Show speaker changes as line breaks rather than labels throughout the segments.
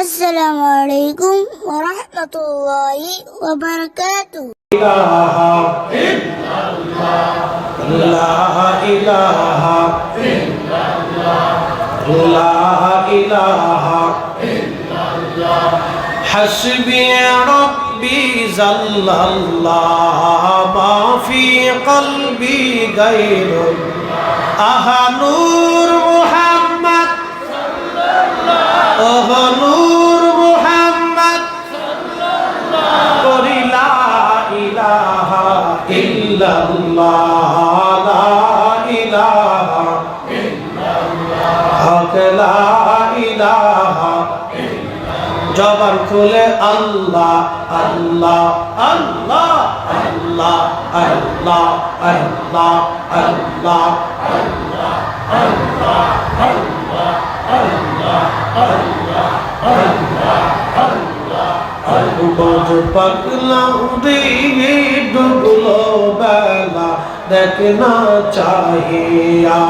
السلام عليكم ورحمة الله وبركاته
لا إله لا إله حسبي ربي زل الله ما في قلبي غير أها نور محمد أه نور ইলাহা জবান খুলে আল্লাহ আল্লাহ আল্লাহ আল্লাহ আল্লাহ আল্লাহ আল্লাহ বোঝ পাগলা দিয়ে ডুবলো বেলা দেখ না চাহিয়া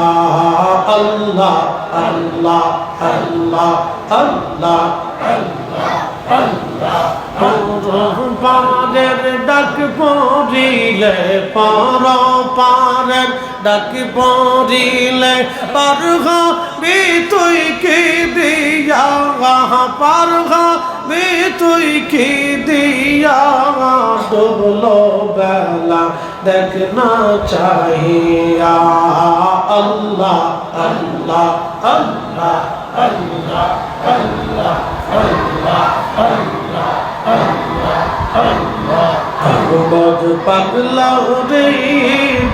আল্লাহ আল্লাহ আল্লাহ আল্লাহ পারের ডাক পড়িলে পর পারের ডাক পড়িলে পার বি তুই কি দিয়া পার বি তুই কি দিয়া ডুবলো বেলা দেখ না চাহিয়া আল্লাহ আল্লাহ আল্লাহ আল্লাহ আল্লাহ বদ পাগলা রে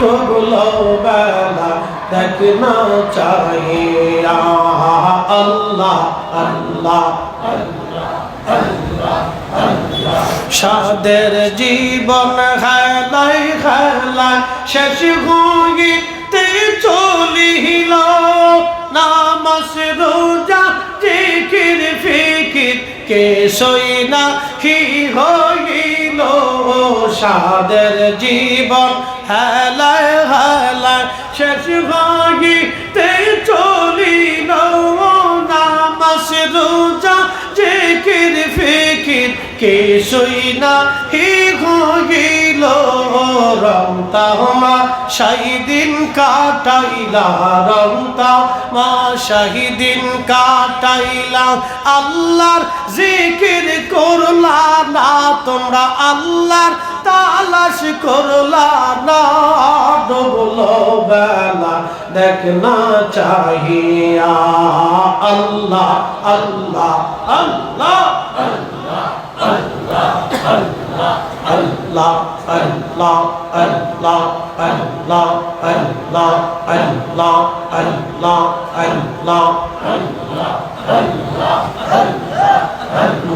ডোবলো বেলা দেখ না চাহিয়া আল্লাহ আল্লাহ সাদের জীবন খেলাই খেলা শেষ হইতে চলিল। নামাজ, রোজা, জিকির, ফিকির কে সইনা কি হইল। সাদের জীবন হেলায় হেলায় শেষ হইতে চলিল। কে সইনা হি হইল রমতা, মা শাহিদিন কাটাইলা রমতা, মা শাহিদিন কাটাইলা আল্লাহর জিকির করলা না, তোমরা আল্লাহর তালাশ করলা না, ডুবলো বেলা দেখনা চাহিয়া, আল্লাহ আল্লাহ আল্লাহ আল্লাহ।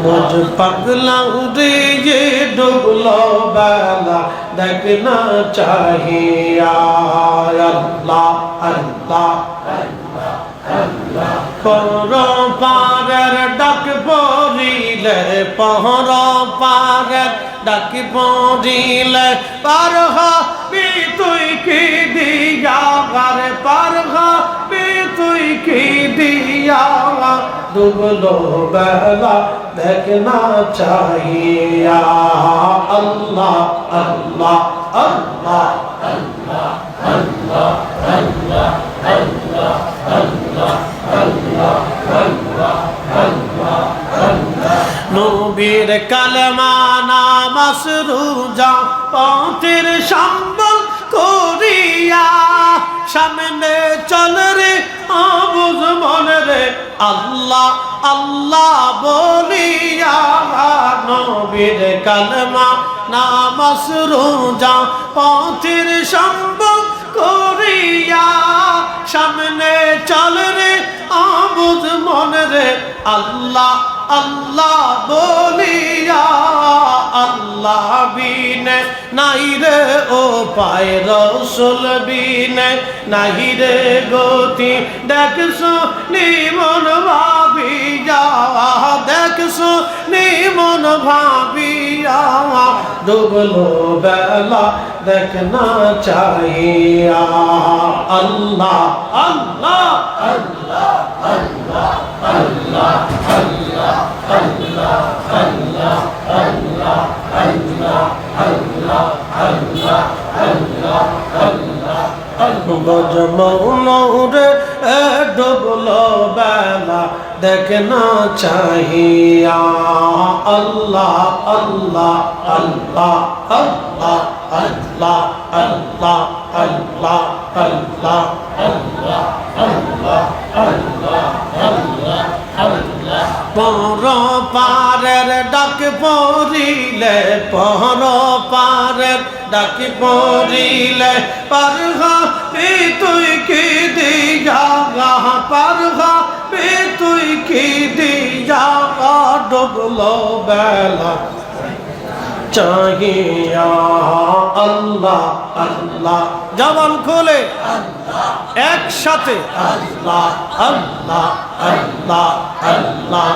মোজ পাগলা রে যে ডুবল বেলা দেখ না চাহিয়া আল্লাহ আল্লাহ আল্লাহ পারের ডাক পড়িলে পহর পারের ডাক পড়িলে পার হবি তুই কি দিয়া গারে পার হবি তুই কি দিয়া ডুবলো বেলা দেখনা চাহিয়া আল্লাহ আল্লাহ আল্লাহ আল্লাহ আল্লাহ আল্লাহ আল্লাহ নবীর কালমা নামাস রোজা, পথের সম্বল করিয়া সামনে চল রে আবুজ মনে রে। আল্লাহ আল্লাহ বলিয়া নবীর কালমা নামাস রোজা, পথের সম্বল করিয়া সামনে চল রে আবুদ মনে রে, আল্লাহ আল্লাহ বলিয়া, আল্লাহ বিনে নাই রে ও পায় রসুল বিনে নাই রে গতি। দেখছ নিমন ভাবিয়া, দেখছ নিমন ভাবিয়া ডুবলো বেলা দেখনা চাহিয়া। আল্লাহ আল্লাহ আল্লাহ। গজমৌ নৌরে ডুবলো বেলা এ ডুবলো বেলা দেখ না চাহিয়া আল্লাহ আল্লাহ আল্লাহ আল্লাহ আল্লাহ আল্লাহ আল্লাহ আল্লাহ পর পারের ডাক পড়িলে পর পারের ডাক পড়িলে পারহা তুই কি দিয়া পারহা কি দিয়া ডুবলো বেলা? আল্লাহ আল্লাহ। জবান খোলে। একসাথে। আল্লাহ আল্লাহ আল্লাহ আল্লাহ।